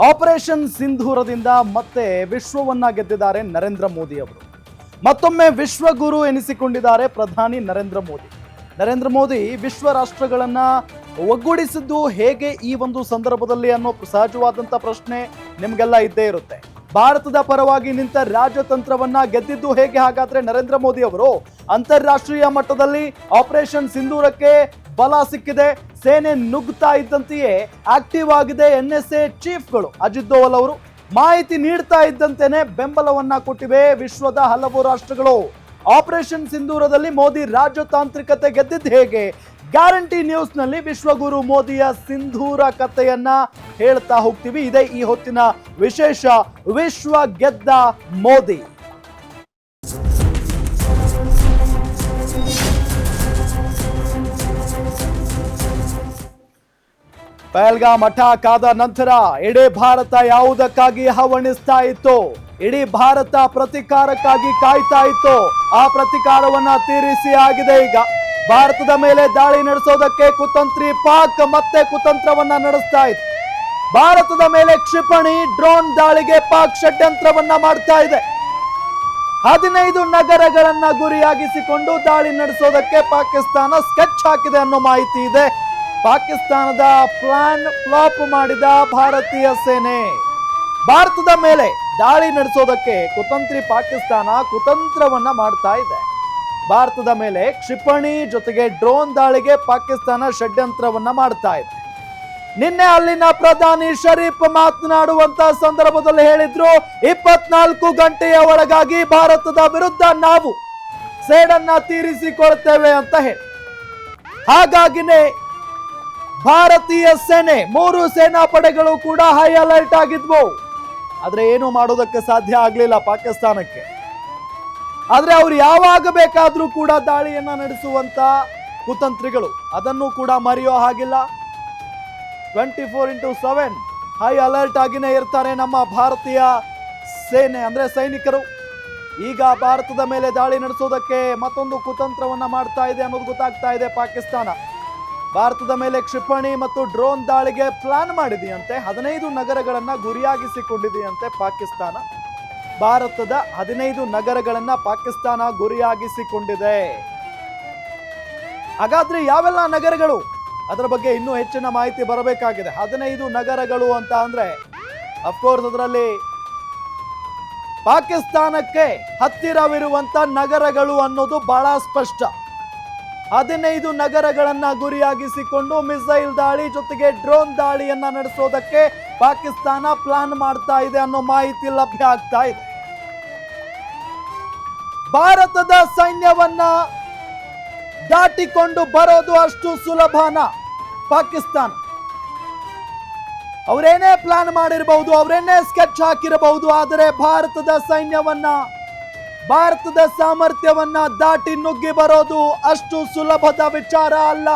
Operation ಸಿಂಧೂರದಿಂದ ಮತ್ತೆ ವಿಶ್ವವನ್ನ ಗೆದ್ದಿದ್ದಾರೆ ನರೇಂದ್ರ ಮೋದಿ ಅವರು. ಮತ್ತೊಮ್ಮೆ ವಿಶ್ವಗುರು ಎನಿಸಿಕೊಂಡಿದ್ದಾರೆ ಪ್ರಧಾನಿ ನರೇಂದ್ರ ಮೋದಿ. ನರೇಂದ್ರ ಮೋದಿ ವಿಶ್ವ ರಾಷ್ಟ್ರಗಳನ್ನ ಒಗ್ಗೂಡಿಸಿದ್ದು ಹೇಗೆ ಈ ಒಂದು ಸಂದರ್ಭದಲ್ಲಿ ಅನ್ನೋ ಸಹಜವಾದಂತ ಪ್ರಶ್ನೆ ನಿಮಗೆಲ್ಲ ಇದ್ದೇ ಇರುತ್ತೆ. ಭಾರತದ ಪರವಾಗಿ ನಿಂತ ರಾಜತಂತ್ರವನ್ನ ಗೆದ್ದಿದ್ದು ಹೇಗೆ ಹಾಗಾದ್ರೆ ನರೇಂದ್ರ ಮೋದಿ ಅವರು? ಅಂತಾರಾಷ್ಟ್ರೀಯ ಮಟ್ಟದಲ್ಲಿ ಆಪರೇಷನ್ ಸಿಂಧೂರಕ್ಕೆ ಬಲ ಸಿಕ್ಕಿದೆ, ಸೇನೆ ನುಗ್ತಾ ಇದ್ದಂತೆಯೇ ಆಕ್ಟಿವ್ ಆಗಿದೆ ಎನ್ ಎಸ್ ಎ ಚೀಫ್ಗಳು ಅಜಿತ್ ದೋವಲ್ ಅವರು. ಮಾಹಿತಿ ನೀಡ್ತಾ ಇದ್ದಂತೆಯೇ ಬೆಂಬಲವನ್ನ ಕೊಟ್ಟಿವೆ ವಿಶ್ವದ ಹಲವು ರಾಷ್ಟ್ರಗಳು. ಆಪರೇಷನ್ ಸಿಂಧೂರದಲ್ಲಿ ಮೋದಿ ರಾಜತಾಂತ್ರಿಕತೆ ಗೆದ್ದಿದ್ದು ಹೇಗೆ? ಗ್ಯಾರಂಟಿ ನ್ಯೂಸ್ನಲ್ಲಿ ವಿಶ್ವಗುರು ಮೋದಿಯ ಸಿಂಧೂರ ಕಥೆಯನ್ನ ಹೇಳ್ತಾ ಹೋಗ್ತೀವಿ. ಇದೇ ಈ ಹೊತ್ತಿನ ವಿಶೇಷ ವಿಶ್ವ ಗೆದ್ದ ಮೋದಿ. ಪಹಲ್ಗಾ ಮಠ ಕಾದ ನಂತರ ಇಡೀ ಭಾರತ ಯಾವುದಕ್ಕಾಗಿ ಹವಣಿಸ್ತಾ ಇತ್ತು? ಇಡೀ ಭಾರತ ಪ್ರತಿಕಾರಕ್ಕಾಗಿ ಕಾಯ್ತಾ ಇತ್ತು. ಆ ಪ್ರತಿಕಾರವನ್ನ ತೀರಿಸಿ ಆಗಿದೆ ಈಗ. ಭಾರತದ ಮೇಲೆ ದಾಳಿ ನಡೆಸೋದಕ್ಕೆ ಕುತಂತ್ರಿ ಪಾಕ್ ಮತ್ತೆ ಕುತಂತ್ರವನ್ನ ನಡೆಸ್ತಾ ಇದೆ. ಭಾರತದ ಮೇಲೆ ಕ್ಷಿಪಣಿ, ಡ್ರೋನ್ ದಾಳಿಗೆ ಪಾಕ್ ಷಡ್ಯಂತ್ರವನ್ನ ಮಾಡ್ತಾ ಇದೆ. ಹದಿನೈದು ನಗರಗಳನ್ನ ಗುರಿಯಾಗಿಸಿಕೊಂಡು ದಾಳಿ ನಡೆಸೋದಕ್ಕೆ ಪಾಕಿಸ್ತಾನ ಸ್ಕೆಚ್ ಹಾಕಿದೆ ಅನ್ನೋ ಮಾಹಿತಿ ಇದೆ. ಪಾಕಿಸ್ತಾನದ ಪ್ಲಾನ್ ಫ್ಲಾಪ್ ಮಾಡಿದ ಭಾರತೀಯ ಸೇನೆ. ಭಾರತದ ಮೇಲೆ ದಾಳಿ ನಡೆಸೋದಕ್ಕೆ ಕುತಂತ್ರಿ ಪಾಕಿಸ್ತಾನ ಕುತಂತ್ರವನ್ನ ಮಾಡ್ತಾ ಇದೆ. ಭಾರತದ ಮೇಲೆ ಕ್ಷಿಪಣಿ ಜೊತೆಗೆ ಡ್ರೋನ್ ದಾಳಿಗೆ ಪಾಕಿಸ್ತಾನ ಷಡ್ಯಂತ್ರವನ್ನ ಮಾಡ್ತಾ ಇದೆ. ನಿನ್ನೆ ಅಲ್ಲಿನ ಪ್ರಧಾನಿ ಶರೀಫ್ ಮಾತನಾಡುವಂತ ಸಂದರ್ಭದಲ್ಲಿ ಹೇಳಿದ್ರು, ಇಪ್ಪತ್ನಾಲ್ಕು ಗಂಟೆಯ ಒಳಗಾಗಿ ಭಾರತದ ವಿರುದ್ಧ ನಾವು ಸೇಡನ್ನ ತೀರಿಸಿಕೊಳ್ತೇವೆ ಅಂತ ಹೇಳಿ. ಹಾಗಾಗಿನೇ ಭಾರತೀಯ ಸೇನೆ, ಮೂರು ಸೇನಾ ಪಡೆಗಳು ಕೂಡ ಹೈ ಅಲರ್ಟ್ ಆಗಿದ್ವು. ಆದ್ರೆ ಏನು ಮಾಡೋದಕ್ಕೆ ಸಾಧ್ಯ ಆಗ್ಲಿಲ್ಲ ಪಾಕಿಸ್ತಾನಕ್ಕೆ. ಆದ್ರೆ ಅವರು ಯಾವಾಗ ಬೇಕಾದರೂ ಕೂಡ ದಾಳಿಯನ್ನು ನಡೆಸುವಂಥ ಕುತಂತ್ರಿಗಳು. ಅದನ್ನು ಕೂಡ ಮರೆಯೋ ಹಾಗಿಲ್ಲ. Twenty four into seven high alert ಆಗಿನೇ ಇರ್ತಾರೆ ನಮ್ಮ ಭಾರತೀಯ ಸೇನೆ, ಅಂದರೆ ಸೈನಿಕರು. ಈಗ ಭಾರತದ ಮೇಲೆ ದಾಳಿ ನಡೆಸೋದಕ್ಕೆ ಮತ್ತೊಂದು ಕುತಂತ್ರವನ್ನು ಮಾಡ್ತಾ ಇದೆ ಅನ್ನೋದು ಗೊತ್ತಾಗ್ತಾ ಇದೆ ಪಾಕಿಸ್ತಾನ. ಭಾರತದ ಮೇಲೆ ಕ್ಷಿಪಣಿ ಮತ್ತು ಡ್ರೋನ್ ದಾಳಿಗೆ ಪ್ಲಾನ್ ಮಾಡಿದೆಯಂತೆ. ಹದಿನೈದು ನಗರಗಳನ್ನು ಗುರಿಯಾಗಿಸಿಕೊಂಡಿದೆಯಂತೆ ಪಾಕಿಸ್ತಾನ. ಭಾರತದ ಹದಿನೈದು ನಗರಗಳನ್ನು ಪಾಕಿಸ್ತಾನ ಗುರಿಯಾಗಿಸಿಕೊಂಡಿದೆ. ಹಾಗಾದ್ರೆ ಯಾವೆಲ್ಲ ನಗರಗಳು? ಅದರ ಬಗ್ಗೆ ಇನ್ನೂ ಹೆಚ್ಚಿನ ಮಾಹಿತಿ ಬರಬೇಕಾಗಿದೆ. ಹದಿನೈದು ನಗರಗಳು ಅಂತ ಅಂದ್ರೆ ಅಫ್ಕೋರ್ಸ್ ಅದರಲ್ಲಿ ಪಾಕಿಸ್ತಾನಕ್ಕೆ ಹತ್ತಿರವಿರುವಂತ ನಗರಗಳು ಅನ್ನೋದು ಬಹಳ ಸ್ಪಷ್ಟ. ಹದಿನೈದು ನಗರಗಳನ್ನ ಗುರಿಯಾಗಿಸಿಕೊಂಡು ಮಿಸೈಲ್ ದಾಳಿ ಜೊತೆಗೆ ಡ್ರೋನ್ ದಾಳಿಯನ್ನ ನಡೆಸೋದಕ್ಕೆ ಪಾಕಿಸ್ತಾನ ಪ್ಲಾನ್ ಮಾಡ್ತಾ ಇದೆ ಅನ್ನೋ ಮಾಹಿತಿ ಲಭ್ಯ ಆಗ್ತಾ ಇದೆ. ಭಾರತದ ಸೈನ್ಯವನ್ನ ದಾಟಿಕೊಂಡು ಬರೋದು ಅಷ್ಟು ಸುಲಭನ. ಪಾಕಿಸ್ತಾನ. ಅವರೇನೇ ಪ್ಲಾನ್ ಮಾಡಿರಬಹುದು ಅವರೇನೇ ಸ್ಕೆಚ್ ಹಾಕಿರಬಹುದು ಆದರೆ ಭಾರತದ ಸೈನ್ಯವನ್ನ, ಭಾರತದ ಸಾಮರ್ಥ್ಯವನ್ನ ದಾಟಿ ನುಗ್ಗಿ ಬರೋದು ಅಷ್ಟು ಸುಲಭದ ವಿಚಾರ ಅಲ್ಲ.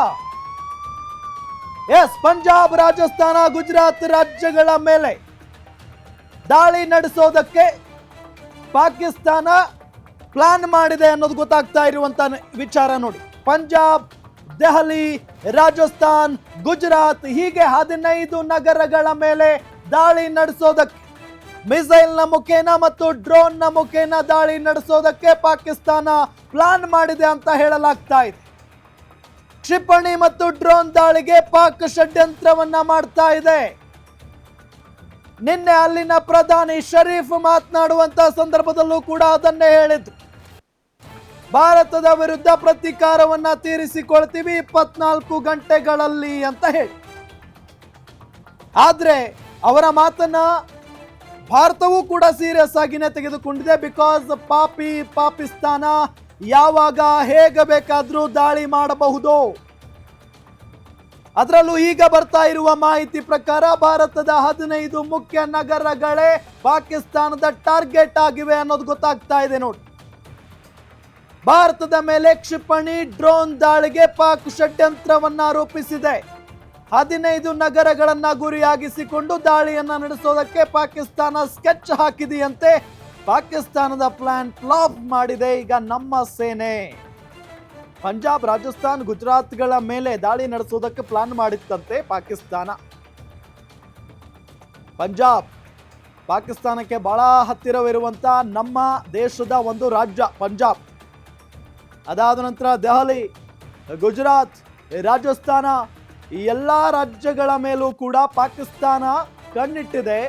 ಎಸ್ ಪಂಜಾಬ್, ರಾಜಸ್ಥಾನ, ಗುಜರಾತ್ ರಾಜ್ಯಗಳ ಮೇಲೆ ದಾಳಿ ನಡೆಸೋದಕ್ಕೆ ಪಾಕಿಸ್ತಾನ ಪ್ಲಾನ್ ಮಾಡಿದೆ ಅನ್ನೋದು ಗೊತ್ತಾಗ್ತಾ ಇರುವಂತ ವಿಚಾರ ನೋಡಿ. ಪಂಜಾಬ್, ದೆಹಲಿ, ರಾಜಸ್ಥಾನ್, ಗುಜರಾತ್ ಹೀಗೆ ಹದಿನೈದು ನಗರಗಳ ಮೇಲೆ ದಾಳಿ ನಡೆಸೋದಕ್ಕೆ, ಮಿಸೈಲ್ನ ಮುಖೇನ ಮತ್ತು ಡ್ರೋನ್ನ ಮುಖೇನ ದಾಳಿ ನಡೆಸೋದಕ್ಕೆ ಪಾಕಿಸ್ತಾನ ಪ್ಲಾನ್ ಮಾಡಿದೆ ಅಂತ ಹೇಳಲಾಗ್ತಾ ಇದೆ. ಕ್ಷಿಪಣಿ ಮತ್ತು ಡ್ರೋನ್ ದಾಳಿಗೆ ಪಾಕ್ ಷಡ್ಯಂತ್ರವನ್ನ ಮಾಡ್ತಾ ಇದೆ. ನಿನ್ನೆ ಅಲ್ಲಿನ ಪ್ರಧಾನಿ ಶರೀಫ್ ಮಾತನಾಡುವಂತ ಸಂದರ್ಭದಲ್ಲೂ ಕೂಡ ಅದನ್ನೇ ಹೇಳಿದ್ರು. ಭಾರತದ ವಿರುದ್ಧ ಪ್ರತೀಕಾರವನ್ನ ತೀರಿಸಿಕೊಳ್ತೀವಿ ಇಪ್ಪತ್ನಾಲ್ಕು ಗಂಟೆಗಳಲ್ಲಿ ಅಂತ ಹೇಳಿ. ಆದ್ರೆ ಅವರ ಮಾತನ್ನ ಭಾರತವೂ ಕೂಡ ಸೀರಿಯಸ್ ಆಗಿನೇ ತೆಗೆದುಕೊಂಡಿದೆ ಬಿಕಾಸ್ ಪಾಪಿ ಪಾಕಿಸ್ತಾನ ಯಾವಾಗ ಹೇಗೆ ಬೇಕಾದ್ರೂ ದಾಳಿ ಮಾಡಬಹುದು. ಅದರಲ್ಲೂ ಈಗ ಬರ್ತಾ ಇರುವ ಮಾಹಿತಿ ಪ್ರಕಾರ ಭಾರತದ ಹದಿನೈದು ಮುಖ್ಯ ನಗರಗಳೇ ಪಾಕಿಸ್ತಾನದ ಟಾರ್ಗೆಟ್ ಆಗಿವೆ ಅನ್ನೋದು ಗೊತ್ತಾಗ್ತಾ ಇದೆ ನೋಡಿ. ಭಾರತದ ಮೇಲೆ ಕ್ಷಿಪಣಿ, ಡ್ರೋನ್ ದಾಳಿಗೆ ಪಾಕ್ ಷಡ್ಯಂತ್ರವನ್ನು ರೂಪಿಸಿದೆ. ಹದಿನೈದು ನಗರಗಳನ್ನ ಗುರಿಯಾಗಿಸಿಕೊಂಡು ದಾಳಿಯನ್ನ ನಡೆಸೋದಕ್ಕೆ ಪಾಕಿಸ್ತಾನ ಸ್ಕೆಚ್ ಹಾಕಿದೆಯಂತೆ ಪಾಕಿಸ್ತಾನದ ಪ್ಲಾನ್ ಫ್ಲಾಪ್ ಮಾಡಿದೆ ಈಗ ನಮ್ಮ ಸೇನೆ. ಪಂಜಾಬ್, ರಾಜಸ್ಥಾನ್, ಗುಜರಾತ್ಗಳ ಮೇಲೆ ದಾಳಿ ನಡೆಸೋದಕ್ಕೆ ಪ್ಲಾನ್ ಮಾಡಿತ್ತಂತೆ ಪಾಕಿಸ್ತಾನ. ಪಂಜಾಬ್, ಪಾಕಿಸ್ತಾನಕ್ಕೆ ಬಹಳ ಹತ್ತಿರವಿರುವಂಥ ನಮ್ಮ ದೇಶದ ಒಂದು ರಾಜ್ಯ ಪಂಜಾಬ್. ಅದಾದ ನಂತರ ದೆಹಲಿ, ಗುಜರಾತ್, ರಾಜಸ್ಥಾನ, ಈ ಎಲ್ಲ ರಾಜ್ಯಗಳ ಮೇಲೂ ಕೂಡ ಪಾಕಿಸ್ತಾನ ಕಣ್ಣಿಟ್ಟಿದೆ.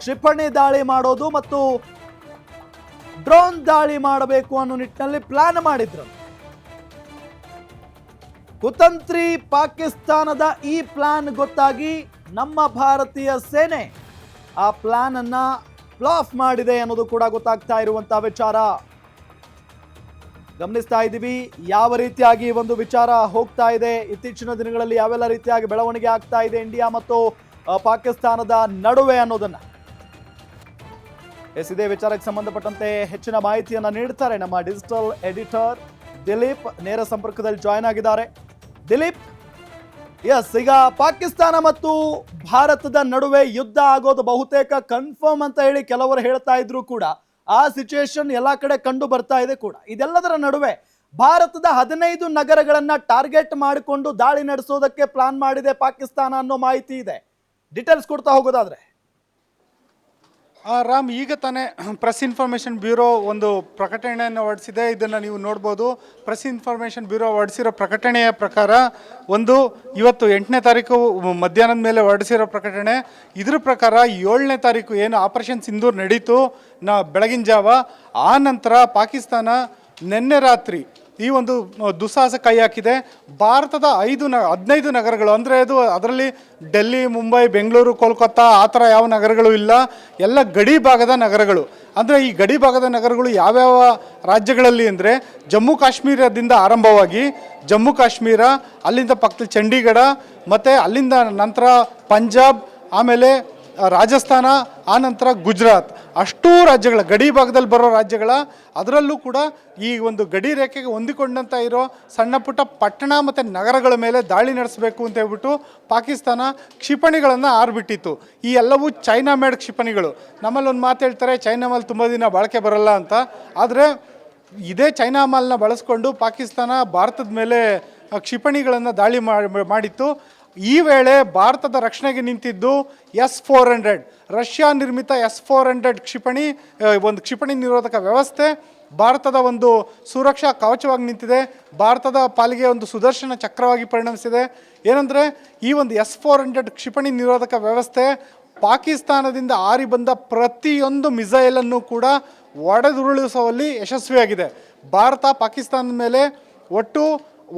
ಕ್ಷಿಪಣಿ ದಾಳಿ ಮಾಡೋದು ಮತ್ತು ಡ್ರೋನ್ ದಾಳಿ ಮಾಡಬೇಕು ಅನ್ನೋ ನಿಟ್ಟಿನಲ್ಲಿ ಪ್ಲಾನ್ ಮಾಡಿದ್ರು. ಕುತಂತ್ರಿ ಪಾಕಿಸ್ತಾನದ ಈ ಪ್ಲಾನ್ ಗೊತ್ತಾಗಿ ನಮ್ಮ ಭಾರತೀಯ ಸೇನೆ ಆ ಪ್ಲಾನ್ ಅನ್ನ ಫ್ಲಾಫ್ ಮಾಡಿದೆ ಅನ್ನೋದು ಕೂಡ ಗೊತ್ತಾಗ್ತಾ ಇರುವಂತಹ ವಿಚಾರ. ಗಮನಿಸ್ತಾ ಇದ್ದೀವಿ. ಯಾವ ರೀತಿಯಾಗಿ ಒಂದು ವಿಚಾರ ಹೋಗ್ತಾ ಇದೆ? ಇತ್ತೀಚಿನ ದಿನಗಳಲ್ಲಿ ಯಾವೆಲ್ಲ ರೀತಿಯಾಗಿ ಬೆಳವಣಿಗೆ ಆಗ್ತಾ ಇದೆ ಇಂಡಿಯಾ ಮತ್ತು ಪಾಕಿಸ್ತಾನದ ನಡುವೆ ಅನ್ನೋದನ್ನ? ಎಸ್, ಇದೇ ವಿಚಾರಕ್ಕೆ ಸಂಬಂಧಪಟ್ಟಂತೆ ಹೆಚ್ಚಿನ ಮಾಹಿತಿಯನ್ನ ನೀಡ್ತಾರೆ ನಮ್ಮ ಡಿಜಿಟಲ್ ಎಡಿಟರ್ ದಿಲೀಪ್. ನೇರ ಸಂಪರ್ಕದಲ್ಲಿ ಜಾಯ್ನ್ ಆಗಿದ್ದಾರೆ. ದಿಲೀಪ್, ಎಸ್, ಈಗ ಪಾಕಿಸ್ತಾನ ಮತ್ತು ಭಾರತದ ನಡುವೆ ಯುದ್ಧ ಆಗೋದು ಬಹುತೇಕ ಕನ್ಫರ್ಮ್ ಅಂತ ಹೇಳಿ ಕೆಲವರು ಹೇಳ್ತಾ ಇದ್ರು ಕೂಡ. ಆ ಸಿಚುಯೇಷನ್ ಎಲ್ಲ ಕಡೆ ಕಂಡು ಬರ್ತಾ ಇದೆ ಕೂಡ. ಇದೆಲ್ಲದರ ನಡುವೆ ಭಾರತದ ಹದಿನೈದು ನಗರಗಳನ್ನು ಟಾರ್ಗೆಟ್ ಮಾಡಿಕೊಂಡು ದಾಳಿ ನಡೆಸೋದಕ್ಕೆ ಪ್ಲಾನ್ ಮಾಡಿದೆ ಪಾಕಿಸ್ತಾನ ಅನ್ನೋ ಮಾಹಿತಿ ಇದೆ. ಡಿಟೇಲ್ಸ್ ಕೊಡ್ತಾ ಹೋಗೋದಾದ್ರೆ. ರಾಮ್ ಈಗ ತಾನೇ ಪ್ರೆಸ್ ಇನ್ಫಾರ್ಮೇಷನ್ ಬ್ಯೂರೋ ಒಂದು ಪ್ರಕಟಣೆಯನ್ನು ಹೊರಡಿಸಿದೆ ಇದನ್ನು ನೀವು ನೋಡ್ಬೋದು. ಪ್ರೆಸ್ ಇನ್ಫಾರ್ಮೇಷನ್ ಬ್ಯೂರೋ ಹೊರಡಿಸಿರೋ ಪ್ರಕಟಣೆಯ ಪ್ರಕಾರ ಒಂದು ಇವತ್ತು ಎಂಟನೇ ತಾರೀಕು ಮಧ್ಯಾಹ್ನದ ಮೇಲೆ ಹೊರಡಿಸಿರೋ ಪ್ರಕಟಣೆ. ಇದ್ರ ಪ್ರಕಾರ ಏಳನೇ ತಾರೀಕು ಏನು ಆಪರೇಷನ್ ಸಿಂಧೂರ್ ನಡೀತು. ನಾ ಬೆಳಗಿನ ಜಾವ. ಆ ನಂತರ ಪಾಕಿಸ್ತಾನ ನಿನ್ನೆ ರಾತ್ರಿ ಈ ಒಂದು ದುಸ್ಸಾಹಸ ಕೈ ಹಾಕಿದೆ. ಭಾರತದ ಐದು ನ, ಹದಿನೈದು ನಗರಗಳು, ಅಂದರೆ ಅದು ಅದರಲ್ಲಿ ಡೆಲ್ಲಿ, ಮುಂಬೈ, ಬೆಂಗಳೂರು, ಕೋಲ್ಕತ್ತಾ, ಆ ಥರ ಯಾವ ನಗರಗಳು ಇಲ್ಲ. ಎಲ್ಲ ಗಡಿ ಭಾಗದ ನಗರಗಳು. ಅಂದರೆ ಈ ಗಡಿ ಭಾಗದ ನಗರಗಳು ಯಾವ್ಯಾವ ರಾಜ್ಯಗಳಲ್ಲಿ ಅಂದರೆ, ಜಮ್ಮು ಕಾಶ್ಮೀರದಿಂದ ಆರಂಭವಾಗಿ ಜಮ್ಮು ಕಾಶ್ಮೀರ, ಅಲ್ಲಿಂದ ಪಕ್ಕದಲ್ಲಿ ಚಂಡೀಗಢ, ಮತ್ತು ಅಲ್ಲಿಂದ ನಂತರ ಪಂಜಾಬ್, ಆಮೇಲೆ ರಾಜಸ್ಥಾನ ಆನಂತರ ಗುಜರಾತ್. ಅಷ್ಟೂ ರಾಜ್ಯಗಳ, ಗಡಿ ಭಾಗದಲ್ಲಿ ಬರೋ ರಾಜ್ಯಗಳ, ಅದರಲ್ಲೂ ಕೂಡ ಈ ಒಂದು ಗಡಿ ರೇಖೆಗೆ ಹೊಂದಿಕೊಂಡಂಥ ಇರೋ ಸಣ್ಣ ಪುಟ್ಟ ಪಟ್ಟಣ ಮತ್ತು ನಗರಗಳ ಮೇಲೆ ದಾಳಿ ನಡೆಸಬೇಕು ಅಂತ ಹೇಳ್ಬಿಟ್ಟು ಪಾಕಿಸ್ತಾನ ಕ್ಷಿಪಣಿಗಳನ್ನು ಆರ್ಬಿಟ್ಟಿತ್ತು. ಈ ಎಲ್ಲವೂ ಚೈನಾ ಮೇಡ್ ಕ್ಷಿಪಣಿಗಳು. ನಮ್ಮಲ್ಲಿ ಒಂದು ಮಾತು ಹೇಳ್ತಾರೆ, ಚೈನಾ ಮಾಲ್ ತುಂಬ ದಿನ ಬಾಳಿಕೆ ಬರಲ್ಲ ಅಂತ. ಆದರೆ ಇದೇ ಚೈನಾ ಮಾಲ್ನ ಬಳಸ್ಕೊಂಡು ಪಾಕಿಸ್ತಾನ ಭಾರತದ ಮೇಲೆ ಕ್ಷಿಪಣಿಗಳನ್ನು ದಾಳಿ ಮಾಡಿ- ಮಾಡಿತ್ತು. ಈ ವೇಳೆ ಭಾರತದ ರಕ್ಷಣೆಗೆ ನಿಂತಿದ್ದು ಎಸ್ ಫೋರ್ ಹಂಡ್ರೆಡ್, ರಷ್ಯಾ ನಿರ್ಮಿತ ಎಸ್ ಫೋರ್ ಹಂಡ್ರೆಡ್ ಕ್ಷಿಪಣಿ ಒಂದು ಕ್ಷಿಪಣಿ ನಿರೋಧಕ ವ್ಯವಸ್ಥೆ, ಭಾರತದ ಒಂದು ಸುರಕ್ಷಾ ಕವಚವಾಗಿ ನಿಂತಿದೆ, ಭಾರತದ ಪಾಲಿಗೆ ಒಂದು ಸುದರ್ಶನ ಚಕ್ರವಾಗಿ ಪರಿಣಮಿಸಿದೆ. ಏನಂದರೆ, ಈ ಒಂದು ಎಸ್ ಫೋರ್ ಹಂಡ್ರೆಡ್ ಕ್ಷಿಪಣಿ ನಿರೋಧಕ ವ್ಯವಸ್ಥೆ ಪಾಕಿಸ್ತಾನದಿಂದ ಆರಿ ಬಂದ ಪ್ರತಿಯೊಂದು ಮಿಸೈಲನ್ನು ಕೂಡ ಒಡೆದುರುಳಿಸುವಲ್ಲಿ ಯಶಸ್ವಿಯಾಗಿದೆ. ಭಾರತ ಪಾಕಿಸ್ತಾನದ ಮೇಲೆ ಒಟ್ಟು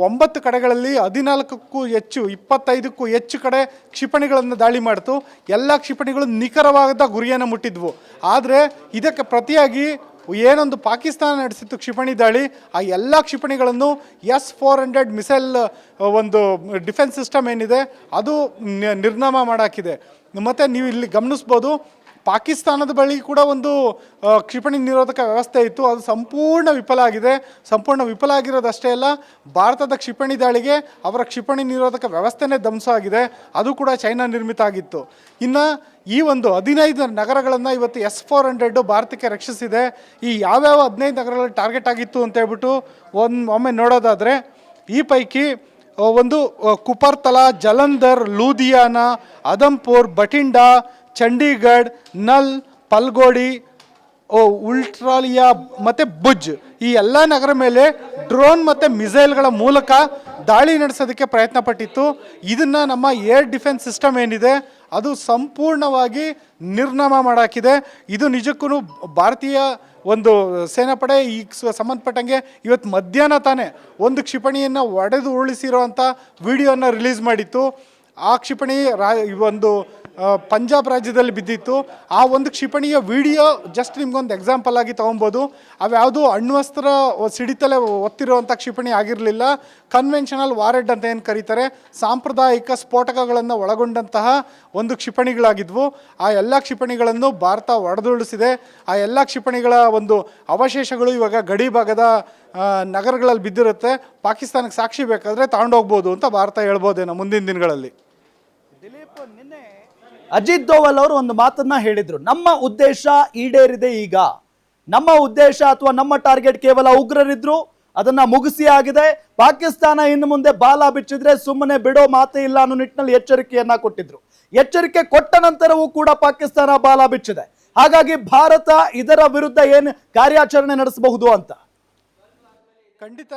ಒಂಬತ್ತು ಕಡೆಗಳಲ್ಲಿ ಹದಿನಾಲ್ಕಕ್ಕೂ ಹೆಚ್ಚು, ಇಪ್ಪತ್ತೈದಕ್ಕೂ ಹೆಚ್ಚು ಕಡೆ ಕ್ಷಿಪಣಿಗಳನ್ನು ದಾಳಿ ಮಾಡಿತು. ಎಲ್ಲ ಕ್ಷಿಪಣಿಗಳು ನಿಖರವಾದ ಗುರಿಯನ್ನು ಮುಟ್ಟಿದ್ವು. ಆದರೆ ಇದಕ್ಕೆ ಪ್ರತಿಯಾಗಿ ಏನೊಂದು ಪಾಕಿಸ್ತಾನ ನಡೆಸಿತ್ತು ಕ್ಷಿಪಣಿ ದಾಳಿ, ಆ ಎಲ್ಲ ಕ್ಷಿಪಣಿಗಳನ್ನು ಎಸ್ ಫೋರ್ ಹಂಡ್ರೆಡ್ ಮಿಸೈಲ್ ಒಂದು ಡಿಫೆನ್ಸ್ ಸಿಸ್ಟಮ್ ಏನಿದೆ, ಅದು ನಿರ್ನಾಮ ಮಾಡಾಕಿದೆ. ಮತ್ತು ನೀವು ಇಲ್ಲಿ ಗಮನಿಸ್ಬೋದು ಪಾಕಿಸ್ತಾನದ ಬಳಿ ಕೂಡ ಒಂದು ಕ್ಷಿಪಣಿ ನಿರೋಧಕ ವ್ಯವಸ್ಥೆ ಇತ್ತು. ಅದು ಸಂಪೂರ್ಣ ವಿಫಲ ಆಗಿದೆ. ಸಂಪೂರ್ಣ ವಿಫಲ ಆಗಿರೋದಷ್ಟೇ ಅಲ್ಲ, ಭಾರತದ ಕ್ಷಿಪಣಿ ದಾಳಿಗೆ ಅವರ ಕ್ಷಿಪಣಿ ನಿರೋಧಕ ವ್ಯವಸ್ಥೆನೇ ಧ್ವಂಸ ಆಗಿದೆ. ಅದು ಕೂಡ ಚೈನಾ ನಿರ್ಮಿತ ಆಗಿತ್ತು. ಇನ್ನು ಈ ಒಂದು ಹದಿನೈದು ನಗರಗಳನ್ನು ಇವತ್ತು ಎಸ್ ಫೋರ್ ಹಂಡ್ರೆಡ್ ಭಾರತಕ್ಕೆ ರಕ್ಷಿಸಿದೆ. ಈ ಯಾವ್ಯಾವ ಹದಿನೈದು ನಗರಗಳಲ್ಲಿ ಟಾರ್ಗೆಟ್ ಆಗಿತ್ತು ಅಂತ ಹೇಳ್ಬಿಟ್ಟು ಒಂದು ಒಮ್ಮೆ ನೋಡೋದಾದರೆ, ಈ ಪೈಕಿ ಒಂದು ಕುಪರ್ತಲಾ, ಜಲಂಧರ್, ಲೂಧಿಯಾನ ಅದಂಪುರ್ ಬಠಿಂಡಾ ಚಂಡೀಗಢ್, ನಲ್, ಪಲ್ಗೋಡಿ, ಓ, ಉಲ್ಟ್ರಾಲಿಯಾ ಮತ್ತು ಭುಜ್ ಈ ಎಲ್ಲ ನಗರ ಮೇಲೆ ಡ್ರೋನ್ ಮತ್ತು ಮಿಸೈಲ್ಗಳ ಮೂಲಕ ದಾಳಿ ನಡೆಸೋದಕ್ಕೆ ಪ್ರಯತ್ನ ಪಟ್ಟಿತ್ತು ಇದನ್ನು ನಮ್ಮ ಏರ್ ಡಿಫೆನ್ಸ್ ಸಿಸ್ಟಮ್ ಏನಿದೆ, ಅದು ಸಂಪೂರ್ಣವಾಗಿ ನಿರ್ನಾಮ ಮಾಡಾಕಿದೆ. ಇದು ನಿಜಕ್ಕೂ ಭಾರತೀಯ ಒಂದು ಸೇನಾಪಡೆ ಈ ಸಂಬಂಧಪಟ್ಟಂಗೆ ಇವತ್ತು ಮಧ್ಯಾಹ್ನ ತಾನೇ ಒಂದು ಕ್ಷಿಪಣಿಯನ್ನು ಒಡೆದು ಉರುಳಿಸಿರೋ ಅಂಥ ವಿಡಿಯೋನ ರಿಲೀಸ್ ಮಾಡಿತ್ತು. ಆ ಕ್ಷಿಪಣಿ ರಾ ಒಂದು ಪಂಜಾಬ್ ರಾಜ್ಯದಲ್ಲಿ ಬಿದ್ದಿತ್ತು. ಆ ಒಂದು ಕ್ಷಿಪಣಿಯ ವಿಡಿಯೋ ಜಸ್ಟ್ ನಿಮ್ಗೊಂದು ಎಕ್ಸಾಂಪಲ್ ಆಗಿ ತೊಗೊಬೋದು. ಅವ್ಯಾವುದು ಅಣ್ವಸ್ತ್ರ ಸಿಡಿತಲೆ ಒತ್ತಿರುವಂಥ ಕ್ಷಿಪಣಿ ಆಗಿರಲಿಲ್ಲ. ಕನ್ವೆನ್ಷನಲ್ ವಾರೆಡ್ ಅಂತ ಏನು ಕರೀತಾರೆ? ಸಾಂಪ್ರದಾಯಿಕ ಸ್ಫೋಟಕಗಳನ್ನು ಒಳಗೊಂಡಂತಹ ಒಂದು ಕ್ಷಿಪಣಿಗಳಾಗಿದ್ವು. ಆ ಎಲ್ಲ ಕ್ಷಿಪಣಿಗಳನ್ನು ಭಾರತ ಒಡೆದುಳಿಸಿದೆ ಆ ಎಲ್ಲ ಕ್ಷಿಪಣಿಗಳ ಒಂದು ಅವಶೇಷಗಳು ಇವಾಗ ಗಡಿ ಭಾಗದ ನಗರಗಳಲ್ಲಿ ಬಿದ್ದಿರುತ್ತೆ. ಪಾಕಿಸ್ತಾನಕ್ಕೆ ಸಾಕ್ಷಿ ಬೇಕಾದರೆ ತಗೊಂಡೋಗ್ಬೋದು ಅಂತ ಭಾರತ ಹೇಳ್ಬೋದೇನೋ ಮುಂದಿನ ದಿನಗಳಲ್ಲಿ. ದಿಲೀಪ್, ನಿನ್ನೆ ಅಜಿತ್ ದೋವಲ್ ಅವರು ಒಂದು ಮಾತನ್ನ ಹೇಳಿದ್ರು. ನಮ್ಮ ಉದ್ದೇಶ ಈಡೇರಿದೆ ಈಗ. ನಮ್ಮ ಉದ್ದೇಶ ಅಥವಾ ನಮ್ಮ ಟಾರ್ಗೆಟ್ ಕೇವಲ ಉಗ್ರರಿದ್ರು, ಅದನ್ನ ಮುಗಿಸಿ ಆಗಿದೆ. ಪಾಕಿಸ್ತಾನ ಇನ್ನು ಮುಂದೆ ಬಾಲ ಬಿಚ್ಚಿದ್ರೆ ಸುಮ್ಮನೆ ಬಿಡೋ ಮಾತೇ ಇಲ್ಲ ಅನ್ನೋ ನಿಟ್ಟಿನಲ್ಲಿ ಎಚ್ಚರಿಕೆಯನ್ನ ಕೊಟ್ಟಿದ್ರು. ಎಚ್ಚರಿಕೆ ಕೊಟ್ಟ ನಂತರವೂ ಕೂಡ ಪಾಕಿಸ್ತಾನ ಬಾಲ ಬಿಚ್ಚಿದೆ. ಹಾಗಾಗಿ ಭಾರತ ಇದರ ವಿರುದ್ಧ ಏನು ಕಾರ್ಯಾಚರಣೆ ನಡೆಸಬಹುದು ಅಂತ? ಖಂಡಿತ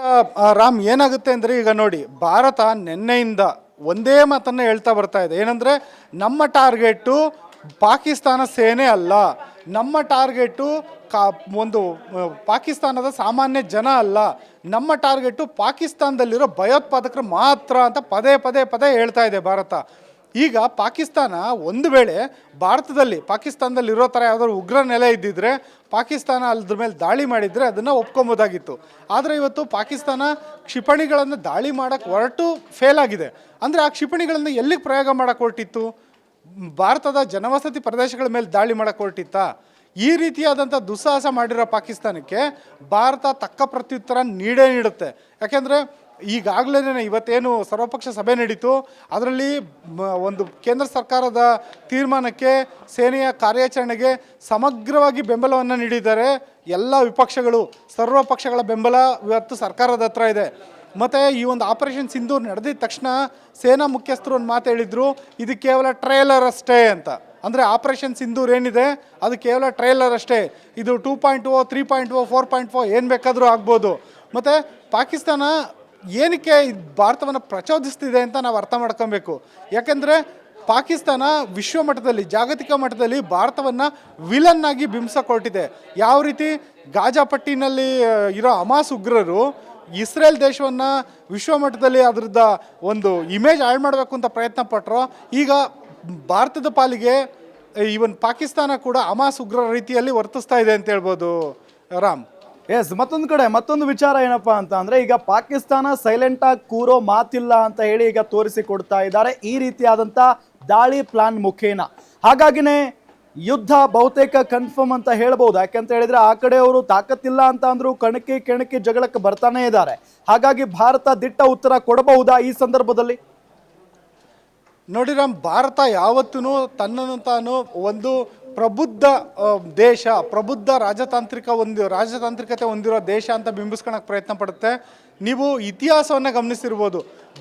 ರಾಮ್ ಏನಾಗುತ್ತೆ ಅಂದರೆ ಈಗ ನೋಡಿ, ಭಾರತ ನಿನ್ನೆಯಿಂದ ಒಂದೇ ಮಾತನ್ನ ಹೇಳ್ತಾ ಬರ್ತಾ ಇದೆ. ಏನಂದ್ರೆ, ನಮ್ಮ ಟಾರ್ಗೆಟು ಪಾಕಿಸ್ತಾನ ಸೇನೆ ಅಲ್ಲ. ನಮ್ಮ ಟಾರ್ಗೆಟು ಕಾ, ಒಂದು ಪಾಕಿಸ್ತಾನದ ಸಾಮಾನ್ಯ ಜನ ಅಲ್ಲ. ನಮ್ಮ ಟಾರ್ಗೆಟು ಪಾಕಿಸ್ತಾನದಲ್ಲಿರೋ ಭಯೋತ್ಪಾದಕರು ಮಾತ್ರ ಅಂತ ಪದೇ ಪದೇ ಪದೇ ಹೇಳ್ತಾ ಇದೆ ಭಾರತ. ಈಗ ಪಾಕಿಸ್ತಾನ ಒಂದು ವೇಳೆ ಭಾರತದಲ್ಲಿ, ಪಾಕಿಸ್ತಾನದಲ್ಲಿ ಇರೋ ಥರ ಯಾವುದಾದ್ರು ಉಗ್ರ ನೆಲೆ ಇದ್ದಿದ್ರೆ, ಪಾಕಿಸ್ತಾನ ಅದ್ರ ಮೇಲೆ ದಾಳಿ ಮಾಡಿದರೆ ಅದನ್ನು ಒಪ್ಕೊಬೋದಾಗಿತ್ತು. ಆದರೆ ಇವತ್ತು ಪಾಕಿಸ್ತಾನ ಕ್ಷಿಪಣಿಗಳನ್ನು ದಾಳಿ ಮಾಡೋಕ್ಕೆ ಹೊರಟು ಫೇಲ್ ಆಗಿದೆ. ಅಂದರೆ ಆ ಕ್ಷಿಪಣಿಗಳನ್ನು ಎಲ್ಲಿಗೆ ಪ್ರಯೋಗ ಮಾಡೋಕ್ಕೆ ಹೊರಟಿತ್ತು? ಭಾರತದ ಜನವಸತಿ ಪ್ರದೇಶಗಳ ಮೇಲೆ ದಾಳಿ ಮಾಡೋಕ್ಕೆ ಹೊರಟಿತ್ತಾ? ಈ ರೀತಿಯಾದಂಥ ದುಸ್ಸಾಹಸ ಮಾಡಿರೋ ಪಾಕಿಸ್ತಾನಕ್ಕೆ ಭಾರತ ತಕ್ಕ ಪ್ರತ್ಯುತ್ತರ ನೀಡೇ ನೀಡುತ್ತೆ. ಯಾಕೆಂದರೆ ಈಗಾಗಲೇ ಇವತ್ತೇನು ಸರ್ವಪಕ್ಷ ಸಭೆ ನಡೀತು, ಅದರಲ್ಲಿ ಒಂದು ಕೇಂದ್ರ ಸರ್ಕಾರದ ತೀರ್ಮಾನಕ್ಕೆ ಸೇನೆಯ ಕಾರ್ಯಾಚರಣೆಗೆ ಸಮಗ್ರವಾಗಿ ಬೆಂಬಲವನ್ನು ನೀಡಿದ್ದಾರೆ ಎಲ್ಲ ವಿಪಕ್ಷಗಳು. ಸರ್ವ ಪಕ್ಷಗಳ ಬೆಂಬಲ ಇವತ್ತು ಸರ್ಕಾರದ ಹತ್ರ ಇದೆ. ಮತ್ತು ಈ ಒಂದು ಆಪರೇಷನ್ ಸಿಂಧೂರ್ ನಡೆದಿದ ತಕ್ಷಣ ಸೇನಾ ಮುಖ್ಯಸ್ಥರು ಒಂದು ಮಾತು ಹೇಳಿದರು, ಇದು ಕೇವಲ ಟ್ರೈಲರ್ ಅಷ್ಟೇ ಅಂತ. ಅಂದರೆ ಆಪರೇಷನ್ ಸಿಂಧೂರ್ ಏನಿದೆ, ಅದು ಕೇವಲ ಟ್ರೈಲರ್ ಅಷ್ಟೇ. ಇದು two point O, three point O, four point O ಏನು ಬೇಕಾದರೂ ಆಗ್ಬೋದು. ಮತ್ತು ಪಾಕಿಸ್ತಾನ ಏನಕ್ಕೆ ಭಾರತವನ್ನು ಪ್ರಚೋದಿಸ್ತಿದೆ ಅಂತ ನಾವು ಅರ್ಥ ಮಾಡ್ಕೊಬೇಕು. ಯಾಕೆಂದರೆ ಪಾಕಿಸ್ತಾನ ವಿಶ್ವ ಮಟ್ಟದಲ್ಲಿ, ಜಾಗತಿಕ ಮಟ್ಟದಲ್ಲಿ ಭಾರತವನ್ನು ವಿಲನ್ ಆಗಿ ಬಿಂಬಿಸಕೊಟ್ಟಿದೆ ಯಾವ ರೀತಿ? ಗಾಜಾಪಟ್ಟಿನಲ್ಲಿ ಇರೋ ಅಮಾಸ್ ಉಗ್ರರು ಇಸ್ರೇಲ್ ದೇಶವನ್ನು ವಿಶ್ವ ಮಟ್ಟದಲ್ಲಿ ಅದರದ್ದ ಒಂದು ಇಮೇಜ್ ಹಾಳು ಮಾಡಬೇಕು ಅಂತ ಪ್ರಯತ್ನ ಪಟ್ಟರು ಈಗ ಭಾರತದ ಪಾಲಿಗೆ ಈವನ್ ಪಾಕಿಸ್ತಾನ ಕೂಡ ಅಮಾಸ್ ಉಗ್ರರ ರೀತಿಯಲ್ಲಿ ವರ್ತಿಸ್ತಾ ಇದೆ ಅಂತ ಹೇಳ್ಬೋದು. ರಾಮ್. ಎಸ್ ಮತ್ತೊಂದು ಕಡೆ, ಮತ್ತೊಂದು ವಿಚಾರ ಏನಪ್ಪ ಅಂತ ಅಂದ್ರೆ, ಈಗ ಪಾಕಿಸ್ತಾನ ಸೈಲೆಂಟ್ ಆಗಿ ಕೂರೋ ಮಾತಿಲ್ಲ ಅಂತ ಹೇಳಿ ಈಗ ತೋರಿಸಿಕೊಡ್ತಾ ಇದ್ದಾರೆ. ಈ ರೀತಿಯಾದಂತ ದಾಳಿ ಪ್ಲಾನ್ ಮುಖೇನ. ಹಾಗಾಗಿನೇ ಯುದ್ಧ ಬಹುತೇಕ ಕನ್ಫರ್ಮ್ ಅಂತ ಹೇಳ್ಬೋದು. ಯಾಕೆಂತ ಹೇಳಿದ್ರೆ, ಆ ಕಡೆ ಅವರು ತಾಕತ್ತಿಲ್ಲ ಅಂತ ಅಂದ್ರು ಕಣಕಿ ಕೆಣಕಿ ಜಗಳಕ್ಕೆ ಬರ್ತಾನೆ ಇದ್ದಾರೆ. ಹಾಗಾಗಿ ಭಾರತ ದಿಟ್ಟ ಉತ್ತರ ಕೊಡಬಹುದಾ ಈ ಸಂದರ್ಭದಲ್ಲಿ? ನೋಡಿ ರಾಮ್, ಭಾರತ ಯಾವತ್ತೂ ತನ್ನನ್ನು ತಾನು ಒಂದು ಪ್ರಬುದ್ಧ ದೇಶ, ಪ್ರಬುದ್ಧ ರಾಜತಾಂತ್ರಿಕ ಒಂದು ರಾಜತಾಂತ್ರಿಕತೆ ಹೊಂದಿರೋ ದೇಶ ಅಂತ ಬಿಂಬಿಸ್ಕೊಳಕ್ಕೆ ಪ್ರಯತ್ನ ಪಡುತ್ತೆ. ನೀವು ಇತಿಹಾಸವನ್ನು ಗಮನಿಸಿರ್ಬೋದು.